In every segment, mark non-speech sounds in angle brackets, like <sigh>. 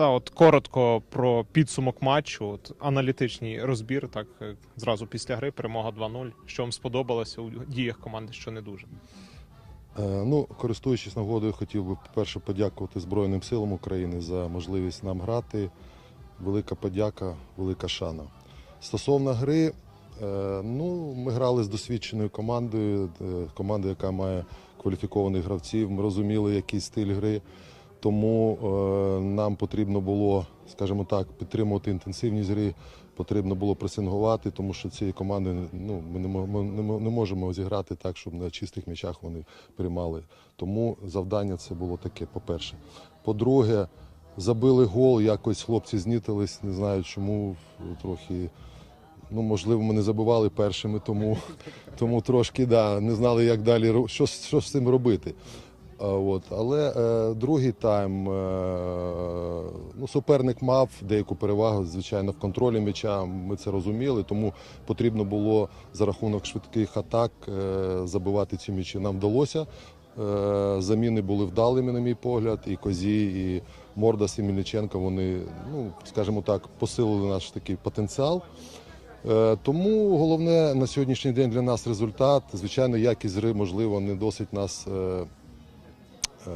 Да, от коротко про підсумок матчу, от аналітичний розбір, так е, зразу після гри, перемога 2-0. Що вам сподобалося у діях команди, що не дуже. Е, Ну, користуючись нагодою, хотів би по-перше подякувати Збройним силам України за можливість нам грати. Велика подяка, велика шана. Стосовно гри, е, ну, ми грали з досвідченою командою, командою, яка має кваліфікованих гравців. Ми розуміли, який стиль гри. Тому е, нам потрібно було, скажімо так, підтримувати інтенсивність гри, потрібно було пресингувати, тому що цієї команди ну, ми не, ми не можемо зіграти так, щоб на чистих м'ячах вони приймали. Тому завдання це було таке, по-перше. По-друге, забили гол, якось хлопці знітились, не знаю чому, трохи. Ну, можливо, ми не забивали першими, тому, тому трошки да, не знали, як далі що, що з цим робити. А, От. Але е, другий тайм е, ну, суперник мав деяку перевагу, звичайно, в контролі м'яча. Ми це розуміли, тому потрібно було за рахунок швидких атак е, забивати ці м'ячі. Нам вдалося. Е, заміни були вдалими, на мій погляд, і Козі, і Мордас, і Мельниченко. Вони, ну, скажімо так, посилили наш такий потенціал. Е, Тому головне на сьогоднішній день для нас результат. Звичайно, якість гри, можливо, не досить нас. Е,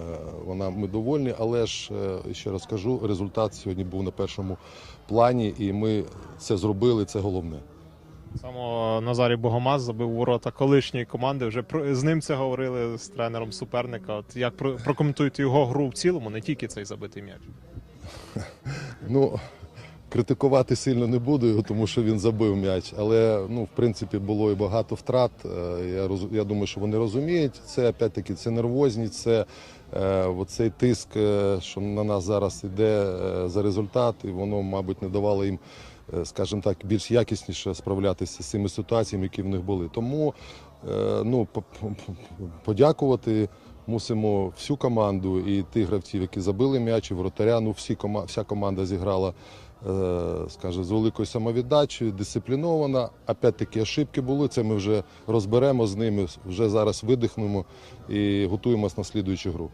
Вона ми довольні, але ж е, ще раз кажу, результат сьогодні був на першому плані, і ми це зробили. Це головне. Само Назарій Богомаз забив ворота колишньої команди. Вже про з ним це говорили з тренером суперника. От як про, прокоментуєте його гру в цілому, не тільки цей забитий м'яч. <laughs> Ну, критикувати сильно не буду його, тому що він забив м'яч. Але ну, в принципі було і багато втрат. Е, Я, роз- я думаю, що вони розуміють. Це опять-таки це нервозність, це оцей тиск, е, що на нас зараз йде е, за результат, і воно, мабуть, не давало їм. е, Скажімо так, більш якісніше справлятися з цими ситуаціями, які в них були. Тому е, ну, по- по- по- подякувати мусимо всю команду і тих гравців, які забили м'яч, і вратаря. Ну, всі вся команда зіграла е, скаже, з великою самовіддачею, дисциплінована. Опять-таки ошибки були. Це ми вже розберемо з ними, вже зараз видихнемо і готуємось на слідуючу гру.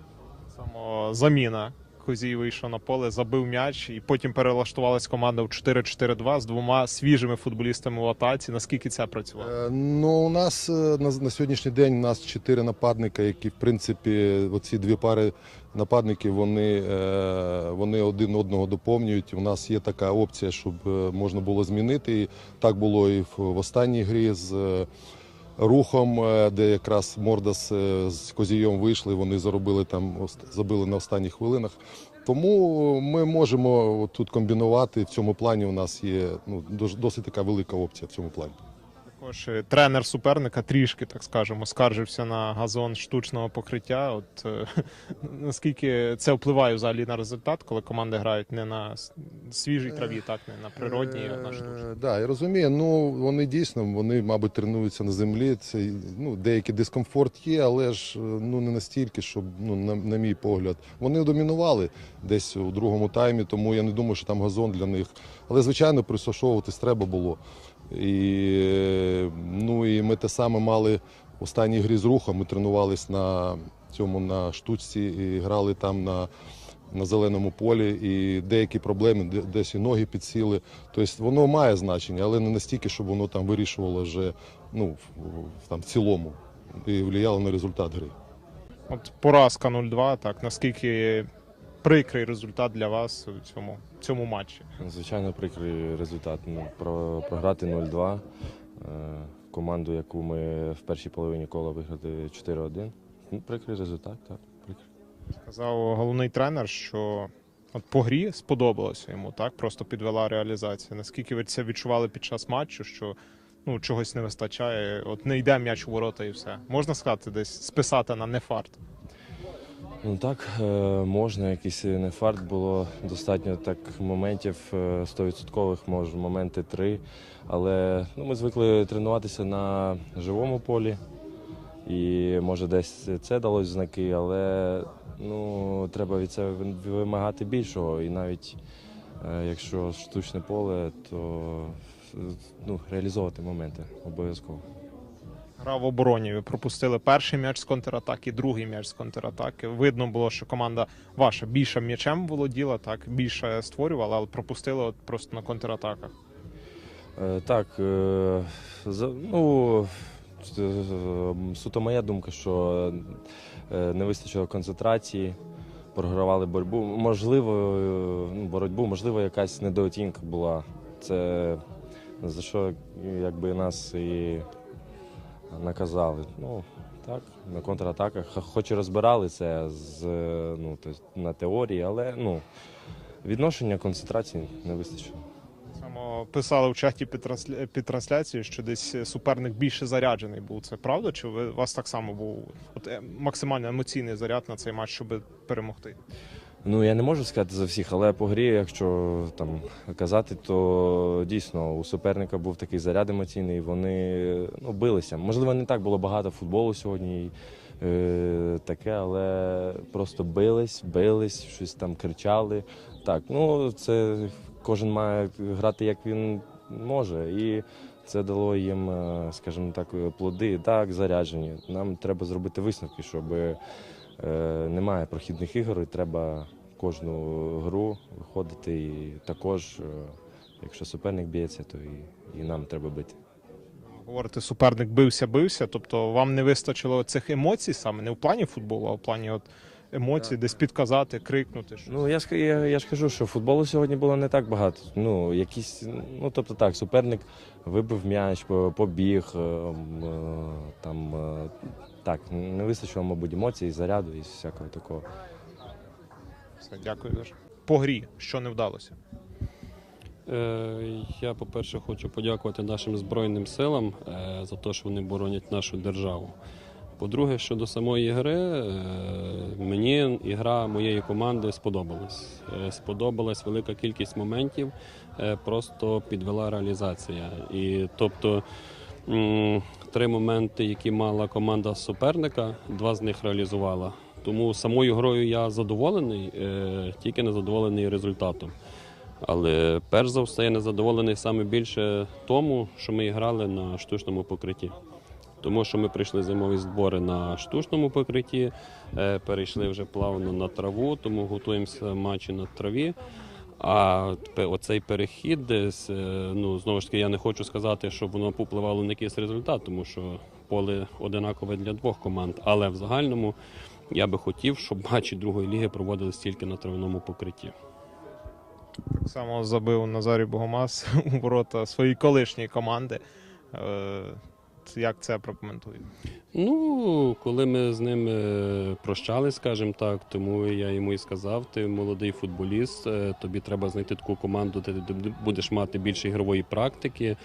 Само заміна. Козій вийшов на поле, забив м'яч, і потім перелаштувалась команда в 4-4-2 з двома свіжими футболістами в атаці. Наскільки це працювало? Е, Ну, у нас е, на, на сьогоднішній день у нас чотири нападника, які, в принципі, оці дві пари нападників, вони, е, вони один одного доповнюють. У нас є така опція, щоб е, можна було змінити. І так було і в, в останній грі з рухом, е, де якраз Мордас е, з Козієм вийшли, вони заробили там, забили на останніх хвилинах. Тому ми можемо тут комбінувати. В цьому плані у нас є ну, дос- досить така велика опція в цьому плані. Також е, тренер суперника трішки, так скажемо, скаржився на газон штучного покриття. От е, <laughs> наскільки це впливає взагалі на результат, коли команди грають не на с- свіжій траві, так не на природній, а на штучній. Так, да, я розумію. Ну вони дійсно, вони, мабуть, тренуються на землі. Це ну, деякий дискомфорт є, але ж е, ну не настільки, щоб ну на, на мій погляд. Вони домінували десь у другому таймі, тому я не думаю, що там газон для них. Але звичайно, пристосовуватись треба було. І ну і ми те саме мали в останній грі з рухом. Ми тренувались на цьому на штучці і грали там на на зеленому полі, і деякі проблеми, десь і ноги підсіли. Тобто воно має значення, але не настільки, щоб воно там вирішувало вже ну, там, в цілому і впливало на результат гри. От поразка 0-2, так наскільки прикрий результат для вас у цьому, цьому матчі? Звичайно, прикрий результат. Ну, про, програти 0-2. Е, команду, яку ми в першій половині кола виграли 4-1. Ну, прикрий результат, так. Прикрий. Сказав головний тренер, що от по грі сподобалося йому, так просто підвела реалізація. Наскільки ви це відчували під час матчу, що ну чогось не вистачає, от не йде м'яч у ворота і все. Можна сказати, десь списати на нефарт. Ну так, е, можна, якийсь не фарт було достатньо так моментів е, 100%, може, моменти три. Але ну, ми звикли тренуватися на живому полі. І може десь це далось знаки, але ну, треба від себе вимагати більшого. І навіть е, якщо штучне поле, то е, ну, реалізовувати моменти обов'язково. Гра в обороні. Пропустили перший м'яч з контратаки, другий м'яч з контратаки. Видно було, що команда ваша більше м'ячем володіла, так більше створювала, але пропустили от просто на контратаках. Е, Так, е, ну, е, суто моя думка, що е, не вистачило концентрації, програвали боротьбу. Можливо, ну, боротьбу, можливо, якась недооцінка була. Це за що якби нас і наказали. Ну, так, на контратаках. Хоч і розбирали це з, ну, тобто на теорії, але ну, відношення концентрації не вистачило. Само писали в чаті під, трансля- трансляцією, що десь суперник більше заряджений був. Це правда? Чи у вас так само був от, е, максимально емоційний заряд на цей матч, щоб перемогти? Ну я не можу сказати за всіх, але по грі, якщо там казати, то дійсно у суперника був такий заряд емоційний. Вони ну, билися. Можливо, не так було багато футболу сьогодні. Е, таке, але просто бились, бились, щось там кричали. Так, ну це кожен має грати як він може, і це дало їм, е, скажімо так, плоди. Так, заряджені. Нам треба зробити висновки, щоб немає прохідних ігор, і треба кожну гру виходити. І також, е, якщо суперник б'ється, то і, і нам треба бити. Говорите, суперник бився, бився. Тобто вам не вистачило цих емоцій саме не в плані футболу, а в плані от емоцій, десь підказати, крикнути. щось. Ну я ж я, я ж кажу, що футболу сьогодні було не так багато. Ну якісь, ну тобто так, суперник вибив м'яч, по- побіг е, м, е, там е, так, не вистачило, мабуть, емоцій, заряду і всякого такого. Все, дякую дуже. По грі, що не вдалося. Е, Я, по-перше, хочу подякувати нашим Збройним силам е, за те, що вони боронять нашу державу. По-друге, щодо самої гри, е, мені ігра моєї команди сподобалась. Е, Сподобалась велика кількість моментів, е, просто підвела реалізація. І тобто три моменти, які мала команда суперника, два з них реалізувала. Тому самою грою я задоволений, тільки не задоволений результатом. Але перш за все я не задоволений саме більше тому, що ми грали на штучному покритті. Тому що ми прийшли зимові збори на штучному покритті, е, перейшли вже плавно на траву, тому готуємося матчі на траві. А оцей перехід е, ну знову ж таки, я не хочу сказати, щоб воно попливало на якийсь результат, тому що поле одинакове для двох команд. Але в загальному я би хотів, щоб матчі другої ліги проводились тільки на травному покритті. Так само забив Назарій Богомаз у ворота своєї колишньої команди. Як це прокоментує? Ну, коли ми з ним е, прощались, скажімо так, тому я йому і сказав: ти молодий футболіст, е, тобі треба знайти таку команду, де ти будеш мати більше ігрової практики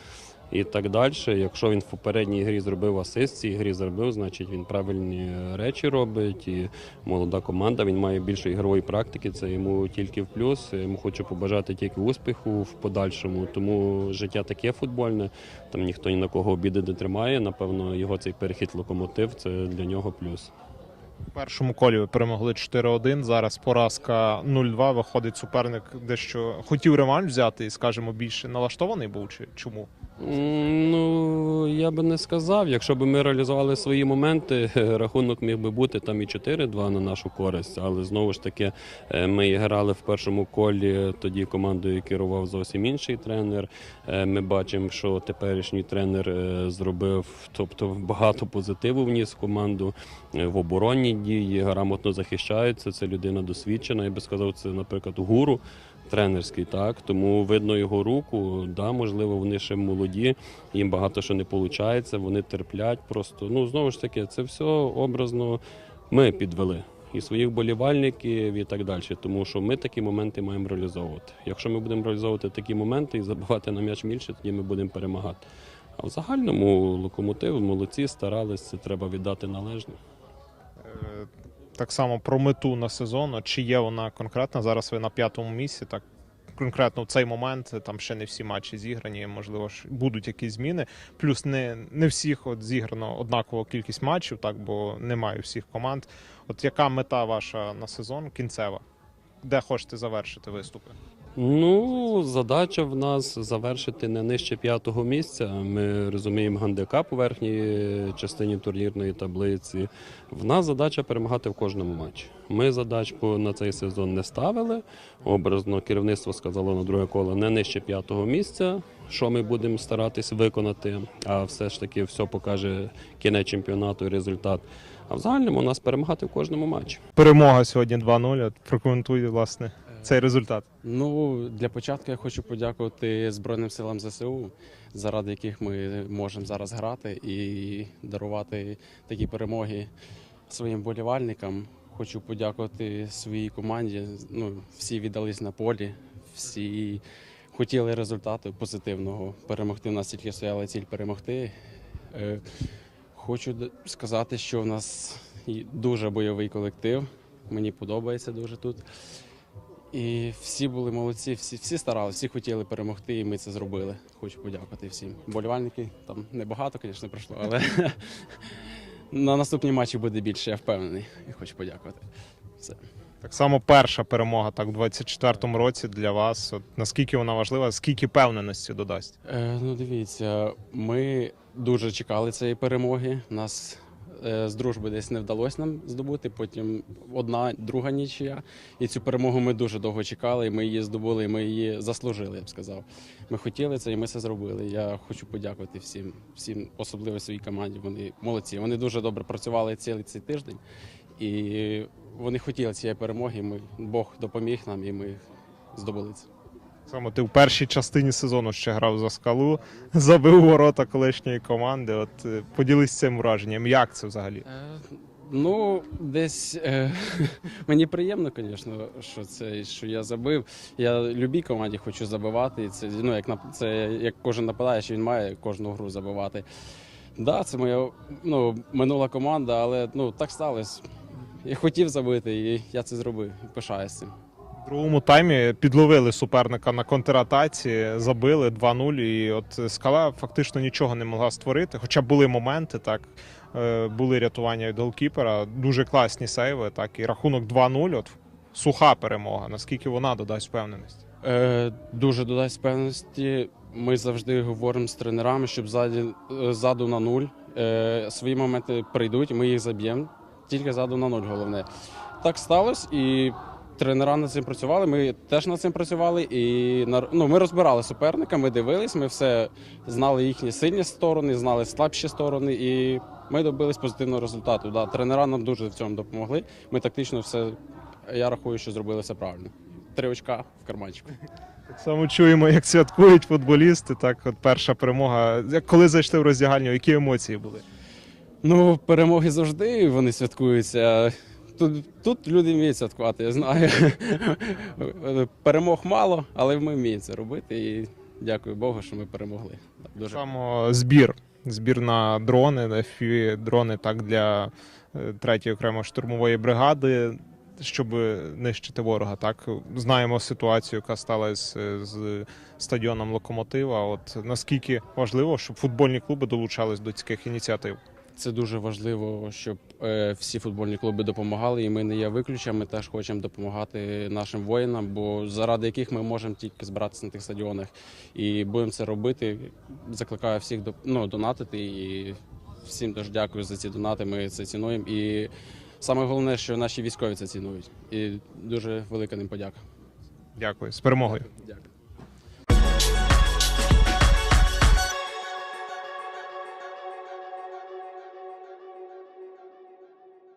і так далі. Якщо він в попередній грі зробив асист, в цій грі зробив, значить він правильні речі робить. І молода команда, він має більше ігрової практики, це йому тільки в плюс. Я Йому хочу побажати тільки успіху в подальшому. Тому життя таке футбольне. Там ніхто ні на кого обіди не тримає. Напевно, його цей перехід локомотив це для нього плюс. У першому колі ви перемогли 4-1. Зараз поразка 0-2. Виходить суперник дещо хотів реванш взяти і, скажімо, більше налаштований був чи чому? Ну, я би не сказав. Якщо б ми реалізували свої моменти, <laughs> рахунок міг би бути там і 4-2 на нашу користь. Але знову ж таки, е, ми грали в першому колі, тоді командою керував зовсім інший тренер. Е, Ми бачимо, що теперішній тренер е, зробив тобто, багато позитиву вніс в команду в оборонні дії, грамотно захищається. Це людина досвідчена. Я би сказав, це, наприклад, гуру тренерський, так тому видно його руку. Да, можливо, вони ще молоді, їм багато що не виходить, вони терплять. Просто ну знову ж таки, це все образно ми підвели. І своїх болівальників і так далі. Тому що ми такі моменти маємо реалізовувати. Якщо ми будемо реалізовувати такі моменти і забивати на м'яч більше, тоді ми будемо перемагати. А в загальному локомотив молодці старались, це треба віддати належне. Е, Так само про мету на сезон. Чи є вона конкретна? Зараз ви на п'ятому місці. Так конкретно в цей момент там ще не всі матчі зіграні. Можливо, ж будуть якісь зміни. Плюс не, не всіх от зіграно однаково кількість матчів, так бо немає всіх команд. От яка мета ваша на сезон кінцева? Де хочете завершити виступи? Ну, задача в нас завершити не нижче п'ятого місця. Ми розуміємо гандикап у верхній частині турнірної таблиці. В нас задача перемагати в кожному матчі. Ми задачку на цей сезон не ставили. Образно керівництво сказало на друге коло не нижче п'ятого місця, що ми будемо старатись виконати. А все ж таки все покаже кінець чемпіонату і результат. А в загальному у нас перемагати в кожному матчі. Перемога сьогодні 2-0. От Прокоментуй, власне, цей результат. Ну, для початку я хочу подякувати Збройним силам ЗСУ, заради яких ми можемо зараз грати і дарувати такі перемоги своїм болівальникам. Хочу подякувати своїй команді. Ну, всі віддались на полі, всі хотіли результату позитивного. Перемогти. У нас тільки стояла ціль перемогти. Е, Хочу сказати, що в нас дуже бойовий колектив. Мені подобається дуже тут. І всі були молодці, всі, всі старалися, всі хотіли перемогти, і ми це зробили. Хочу подякувати всім. Болівальники там небагато, звісно, пройшло, але <laughs> на наступні матчі буде більше, я впевнений. І хочу подякувати. Все. Так само перша перемога так, в 24-му році для вас. От, наскільки вона важлива, скільки певненості додасть? Е, ну, дивіться, ми дуже чекали цієї перемоги. Нас з дружби десь не вдалося нам здобути. Потім одна, друга нічия. І цю перемогу ми дуже довго чекали. і Ми її здобули, і ми її заслужили, я б сказав. Ми хотіли це, і ми це зробили. Я хочу подякувати всім, всім, особливо своїй команді. Вони молодці. Вони дуже добре працювали цілий цей тиждень. І вони хотіли цієї перемоги. і Ми Бог допоміг нам, і ми здобули це. Саме ти в першій частині сезону ще грав за скалу, <laughs> забив ворота колишньої команди. От е, поділись цим враженням. Як це взагалі? Е, Ну, десь е, <laughs> мені приємно, звісно, що це що я забив. Я любій команді хочу забивати. І це ну як це як кожен нападає, що він має кожну гру забивати. Да, це моя ну, минула команда, але ну так сталося. Я хотів забити, і я це зробив. Пишаюсь цим. Другому таймі підловили суперника на контратаці, забили 2-0. І от скала фактично нічого не могла створити. Хоча були моменти, так е, були рятування від голкіпера, дуже класні сейви. Так і рахунок 2-0. От суха перемога. Наскільки вона додасть впевненості? Е, дуже додасть певності. Ми завжди говоримо з тренерами, щоб ззаді, е, ззаду на нуль. Е, свої моменти прийдуть, ми їх заб'ємо. Тільки ззаду на нуль головне. Так сталося, і тренера над цим працювали. Ми теж над цим працювали. І ну, ми розбирали суперника, ми дивились, ми все знали їхні сильні сторони, знали слабші сторони, і ми добились позитивного результату. Да, тренера нам дуже в цьому допомогли. Ми тактично все, я рахую, що зробили все правильно. Три очка в карманчику. Так само чуємо, як святкують футболісти. Так, от перша перемога. Коли зайшли в роздягальню, які емоції були? Ну, перемоги завжди вони святкуються. Тут, тут люди вміють святкувати, я знаю. Перемог мало, але ми вміємо це робити. І дякую Богу, що ми перемогли. Дуже Саме збір. Збір на дрони, FPV дрони так для е, третьої окремої штурмової бригади, щоб нищити ворога. Так знаємо ситуацію, яка сталася з стадіоном Локомотива. От наскільки важливо, щоб футбольні клуби долучались до таких ініціатив. Це дуже важливо, щоб е, всі футбольні клуби допомагали, і ми не є виключенням. Ми теж хочемо допомагати нашим воїнам, бо заради яких ми можемо тільки збиратися на тих стадіонах. І будемо це робити. Закликаю всіх до- ну, донатити і всім дуже дякую за ці донати. Ми це цінуємо. І саме головне, що наші військові це цінують. І дуже велика ним подяка. Дякую з перемогою. Дякую.